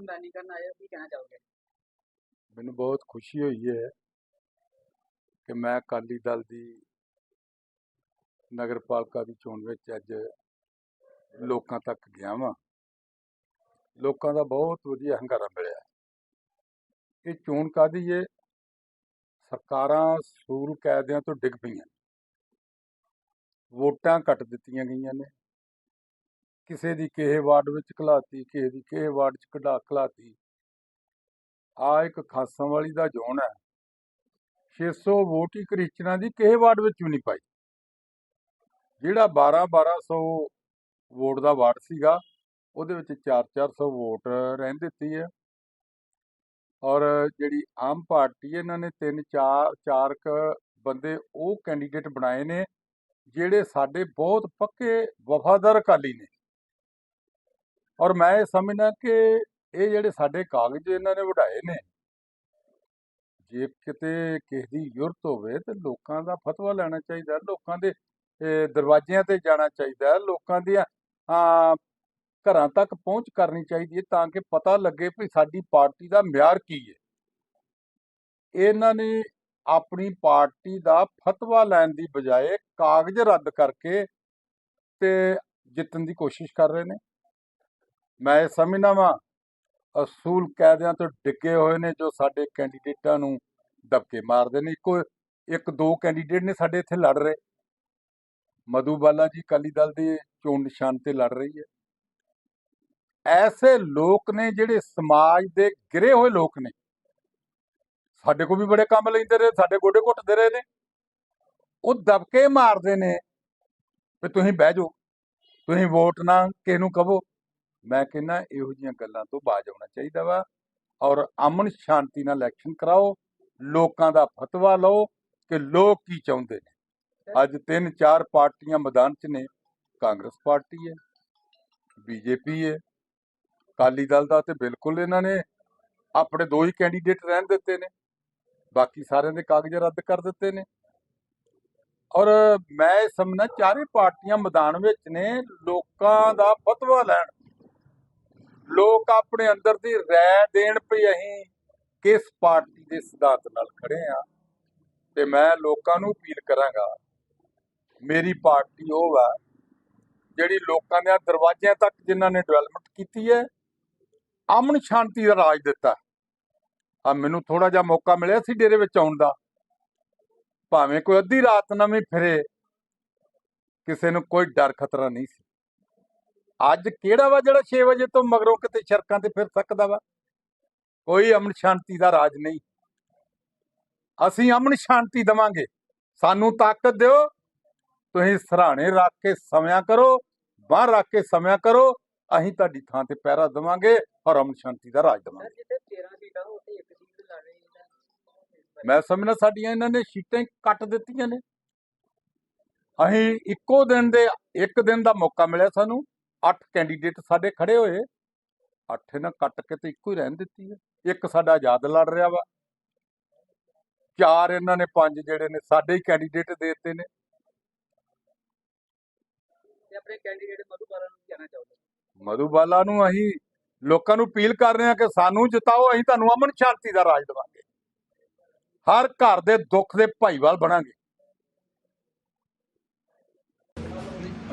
ਮੈਨੀ ਕਰਨ ਆਏ ਹੋ ਕੀ ਕਹਿਣਾ ਚਾਹੋਗੇ? ਮੈਨੂੰ ਬਹੁਤ ਖੁਸ਼ੀ ਹੋਈ ਹੈ ਕਿ ਮੈਂ ਅਕਾਲੀ ਦਲ ਦੀ ਨਗਰਪਾਲਿਕਾ ਦੀ ਚੋਣ ਵਿੱਚ ਅੱਜ ਲੋਕਾਂ ਤੱਕ ਗਿਆ ਵਾਂ। ਲੋਕਾਂ ਦਾ ਬਹੁਤ ਵਧੀਆ ਹੰਗਾਰਾ ਮਿਲਿਆ। ਇਹ ਚੋਣ ਕਾਦੀ ਏ? ਸਰਕਾਰਾਂ ਸੂਲ ਕੈਦਿਆਂ ਤੋਂ ਡਿੱਗ ਪਈਆਂ ਵੋਟਾਂ ਕੱਟ ਦਿੱਤੀਆਂ ਗਈਆਂ ਨੇ। ਕਿਸੇ ਦੀ ਕਿਸੇ ਵਾਰਡ ਵਿੱਚ ਘਲਾਤੀ, ਕਿਸੇ ਦੀ ਕਿਸੇ ਵਾਰਡ 'ਚ ਕਢਾ ਘਲਾਤੀ। ਆ ਇੱਕ ਖਾਸਾਂ ਵਾਲੀ ਦਾ ਜ਼ੋਨ ਹੈ। 600 ਵੋਟ ਹੀ ਕ੍ਰਿਸਚਨਾਂ ਦੀ ਕਿਸੇ ਵਾਰਡ ਵਿੱਚ ਵੀ ਨਹੀਂ ਪਾਈ। ਜਿਹੜਾ 12 1200 ਵੋਟ ਦਾ ਵਾਰਡ ਸੀਗਾ, ਉਹਦੇ ਵਿੱਚ 4-400 ਵੋਟ ਰਹਿਣ ਦਿੱਤੀ ਹੈ। ਔਰ ਜਿਹੜੀ ਆਮ ਪਾਰਟੀ ਇਹਨਾਂ ਨੇ ਤਿੰਨ ਚਾਰ ਚਾਰ ਕ ਬੰਦੇ ਉਹ ਕੈਂਡੀਡੇਟ ਬਣਾਏ ਨੇ, ਜਿਹੜੇ ਸਾਡੇ ਬਹੁਤ ਪੱਕੇ ਵਫਾਦਾਰ ਅਕਾਲੀ ਨੇ। ਔਰ ਮੈਂ ਇਹ ਸਮਝਦਾ ਕਿ ਇਹ ਜਿਹੜੇ ਸਾਡੇ ਕਾਗਜ਼ ਇਹਨਾਂ ਨੇ ਵਢਾਏ ਨੇ, ਜੇ ਕਿਤੇ ਕਿਸੇ ਦੀ ਜ਼ਰੂਰਤ ਹੋਵੇ ਤੇ ਲੋਕਾਂ ਦਾ ਫਤਵਾ ਲੈਣਾ ਚਾਹੀਦਾ, ਲੋਕਾਂ ਦੇ ਦਰਵਾਜ਼ਿਆਂ ਤੇ ਜਾਣਾ ਚਾਹੀਦਾ, ਲੋਕਾਂ ਦੀਆਂ ਘਰਾਂ ਤੱਕ ਪਹੁੰਚ ਕਰਨੀ ਚਾਹੀਦੀ ਹੈ ਤਾਂ ਕਿ ਪਤਾ ਲੱਗੇ ਵੀ ਸਾਡੀ ਪਾਰਟੀ ਦਾ ਮਿਆਰ ਕੀ ਹੈ। ਇਹਨਾਂ ਨੇ ਆਪਣੀ ਪਾਰਟੀ ਦਾ ਫਤਵਾ ਲੈਣ ਦੀ ਬਜਾਏ ਕਾਗਜ਼ ਰੱਦ ਕਰਕੇ ਤੇ ਜਿੱਤਣ ਦੀ ਕੋਸ਼ਿਸ਼ ਕਰ ਰਹੇ ਨੇ। ਮੈਂ ਇਹ ਸਮਝਦਾ ਵਾਂ, ਅਸੂਲ ਕਾਇਦਿਆਂ ਤੋਂ ਡਿੱਗੇ ਹੋਏ ਨੇ ਜੋ ਸਾਡੇ ਕੈਂਡੀਡੇਟਾਂ ਨੂੰ ਦਬਕੇ ਮਾਰਦੇ ਨੇ। ਇੱਕੋ, ਇੱਕ ਦੋ ਕੈਂਡੀਡੇਟ ਨੇ ਸਾਡੇ ਇੱਥੇ ਲੜ ਰਹੇ। ਮਧੂ ਬਾਲਾ ਜੀ ਅਕਾਲੀ ਦਲ ਦੇ ਚੋਣ ਨਿਸ਼ਾਨ ਤੇ ਲੜ ਰਹੀ ਹੈ। ਐਸੇ ਲੋਕ ਨੇ ਜਿਹੜੇ ਸਮਾਜ ਦੇ ਗਿਰੇ ਹੋਏ ਲੋਕ ਨੇ। ਸਾਡੇ ਕੋਲ ਵੀ ਬੜੇ ਕੰਮ ਲੈਂਦੇ ਰਹੇ, ਸਾਡੇ ਗੋਡੇ ਘੁੱਟਦੇ ਰਹੇ ਨੇ। ਉਹ ਦਬਕੇ ਮਾਰਦੇ ਨੇ ਵੀ ਤੁਸੀਂ ਬਹਿ ਜਾਓ, ਤੁਸੀਂ ਵੋਟ ਨਾ ਕਿਸੇ ਨੂੰ ਕਹੋ। ਮੈਂ ਕਹਿੰਦਾ ਇਹੋ ਜਿਹੀਆਂ ਗੱਲਾਂ ਤੋਂ ਬਾਜ ਆਉਣਾ ਚਾਹੀਦਾ ਵਾ ਔਰ ਅਮਨ ਸ਼ਾਂਤੀ ਨਾਲ ਇਲੈਕਸ਼ਨ ਕਰਾਓ, ਲੋਕਾਂ ਦਾ ਫਤਵਾ ਲਓ ਕਿ ਲੋਕ ਕੀ ਚਾਹੁੰਦੇ ਨੇ। ਅੱਜ ਤਿੰਨ ਚਾਰ ਪਾਰਟੀਆਂ ਮੈਦਾਨ 'ਚ ਨੇ, ਕਾਂਗਰਸ ਪਾਰਟੀ ਹੈ, ਬੀਜੇਪੀ ਹੈ, ਅਕਾਲੀ ਦਲ ਦਾ ਤੇ ਬਿਲਕੁਲ ਇਹਨਾਂ ਨੇ ਆਪਣੇ ਦੋ ਹੀ ਕੈਂਡੀਡੇਟ ਰਹਿਣ ਦਿੱਤੇ ਨੇ, ਬਾਕੀ ਸਾਰਿਆਂ ਦੇ ਕਾਗਜ਼ ਰੱਦ ਕਰ ਦਿੱਤੇ ਨੇ। ਔਰ ਮੈਂ ਸਮਝਣਾ ਚਾਰੇ ਪਾਰਟੀਆਂ ਮੈਦਾਨ ਵਿੱਚ ਨੇ, ਲੋਕਾਂ ਦਾ ਫਤਵਾ ਲੈਣ ਲੋਕ ਆਪਣੇ ਅੰਦਰ ਦੀ ਰਾਏ ਦੇਣ ਵੀ ਅਸੀਂ ਕਿਸ ਪਾਰਟੀ ਦੇ ਸਿਧਾਂਤ ਨਾਲ ਖੜੇ ਆ ਤੇ ਮੈਂ ਲੋਕਾਂ ਨੂੰ ਅਪੀਲ ਕਰਾਂਗਾ, ਮੇਰੀ ਪਾਰਟੀ ਉਹ ਵਾ ਜਿਹੜੀ ਲੋਕਾਂ ਦੇ ਦਰਵਾਜ਼ਿਆਂ ਤੱਕ ਜਿਨ੍ਹਾਂ ਨੇ ਡਿਵੈਲਪਮੈਂਟ ਕੀਤੀ ਹੈ, ਅਮਨ ਸ਼ਾਂਤੀ ਦਾ ਰਾਜ ਦਿੱਤਾ। ਆ ਮੈਨੂੰ ਥੋੜਾ ਜਿਹਾ ਮੌਕਾ ਮਿਲਿਆ ਸੀ ਡੇਰੇ ਵਿੱਚ ਆਉਣ ਦਾ। ਭਾਵੇਂ ਕੋਈ ਅੱਧੀ ਰਾਤ ਨਾ ਵੀ ਫਿਰੇ, ਕਿਸੇ ਨੂੰ ਕੋਈ ਡਰ ਖਤਰਾ ਨਹੀਂ ਸੀ। ਅੱਜ ਕਿਹੜਾ ਵਾ ਜਿਹੜਾ 6 ਵਜੇ ਤੋਂ ਮਗਰੋਂ ਕਿਤੇ ਸੜਕਾਂ ਤੇ ਫਿਰ ਸਕਦਾ ਵਾ? ਕੋਈ ਅਮਨ ਸ਼ਾਂਤੀ ਦਾ ਰਾਜ ਨਹੀਂ। ਅਸੀਂ ਅਮਨ ਸ਼ਾਂਤੀ ਦਵਾਂਗੇ। ਸਾਨੂੰ ਤਾਕਤ ਦਿਓ। ਤੁਸੀਂ ਸਰਾਣੇ ਰੱਖ ਕੇ ਸਮਿਆ ਕਰੋ। ਬਾਹਰ ਰੱਖ ਕੇ ਸਮਿਆ ਕਰੋ। ਅਸੀਂ ਤੁਹਾਡੀ ਥਾਂ ਤੇ ਪਹਿਰਾ ਦਵਾਂਗੇ ਔਰ ਅਮਨ ਸ਼ਾਂਤੀ ਦਾ ਰਾਜ ਦਵਾਂਗੇ। ਜਿੱਥੇ 13 ਸੀਟਾਂ ਉੱਥੇ ਇੱਕ ਸੀਟ ਲੜ ਰਹੀ ਹੈ ਮੈਂ ਸਮਝਦਾ ਸਾਡੀਆਂ ਇਹਨਾਂ ਨੇ ਸੀਟਾਂ ਕੱਟ ਦਿੱਤੀਆਂ ਨੇ। ਅਸੀਂ ਇੱਕੋ ਦਿਨ ਦੇ ਇੱਕ ਦਿਨ ਦਾ ਮੌਕਾ ਮਿਲਿਆ ਸਾਨੂੰ। ਅੱਠ ਕੈਂਡੀਡੇਟ ਸਾਡੇ ਖੜੇ ਹੋਏ ਅੱਠ ਇਹਨਾਂ ਕੱਟ ਕੇ ਤੇ ਇੱਕੋ ਹੀ ਰਹਿਣ ਦਿੱਤੀ ਹੈ। ਇੱਕ ਸਾਡਾ ਆਜ਼ਾਦ ਲੜ ਰਿਹਾ ਵਾ। ਚਾਰ ਇਹਨਾਂ ਨੇ ਪੰਜ ਜਿਹੜੇ ਨੇ ਸਾਡੇ ਹੀ ਕੈਂਡੀਡੇਟ ਦੇ ਦਿੱਤੇ ਨੇ। ਤੇ ਆਪਣੇ ਕੈਂਡੀਡੇਟ ਮਧੂਬਾਲਾ ਨੂੰ ਕਹਿਣਾ ਚਾਹੋਗੇ? ਮਧੂਬਾਲਾ ਨੂੰ ਅਸੀਂ ਲੋਕਾਂ ਨੂੰ ਅਪੀਲ ਕਰ ਰਹੇ ਹਾਂ ਕਿ ਸਾਨੂੰ ਜਿਤਾਓ ਅਸੀਂ ਤੁਹਾਨੂੰ ਅਮਨ ਸ਼ਾਂਤੀ ਦਾ ਰਾਜ ਦੇਵਾਂਗੇ। ਹਰ ਘਰ ਦੇ ਦੁੱਖ ਦੇ ਭਾਈਵਾਲ ਬਣਾਂਗੇ।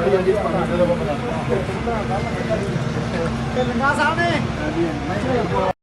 ਹਾਂਜੀ ਹਾਂਜੀ ਪਾਣੀ ਦਾ ਬੰਦਾ ਸਾਹਿਬ ਨੇ।